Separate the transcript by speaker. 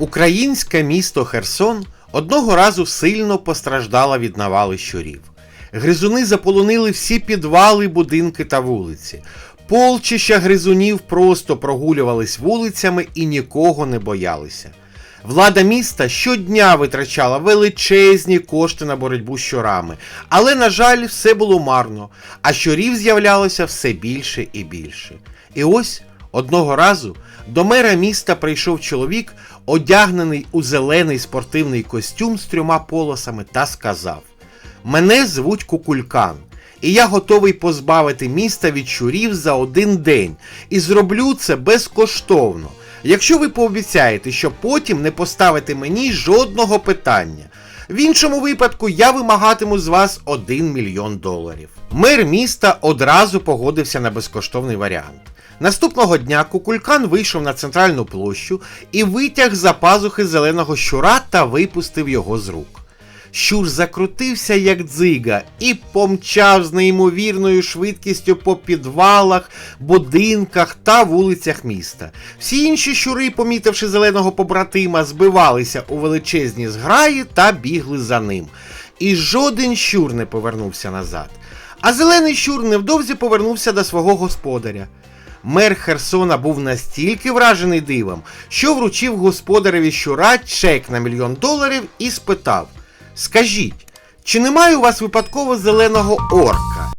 Speaker 1: Українське місто Херсон одного разу сильно постраждало від навали щурів. Гризуни заполонили всі підвали, будинки та вулиці. Полчища гризунів просто прогулювались вулицями і нікого не боялися. Влада міста щодня витрачала величезні кошти на боротьбу з щурами, але, на жаль, все було марно, а щурів з'являлося все більше і більше. І ось одного разу до мера міста прийшов чоловік, одягнений у зелений спортивний костюм з трьома полосами, та сказав: Мене звуть Кукулькан, і я готовий позбавити міста від щурів за один день, і зроблю це безкоштовно. Якщо ви пообіцяєте, що потім не поставите мені жодного питання. В іншому випадку я вимагатиму з вас 1 мільйон доларів. Мер міста одразу погодився на безкоштовний варіант. Наступного дня Кукулькан вийшов на центральну площу і витяг за пазухи зеленого щура та випустив його з рук. Щур закрутився як дзига і помчав з неймовірною швидкістю по підвалах, будинках та вулицях міста. Всі інші щури, помітивши зеленого побратима, збивалися у величезні зграї та бігли за ним. І жоден щур не повернувся назад. А зелений щур невдовзі повернувся до свого господаря. Мер Херсона був настільки вражений дивом, що вручив господареві щура чек на мільйон доларів і спитав: Скажіть, чи немає у вас випадково зеленого орка?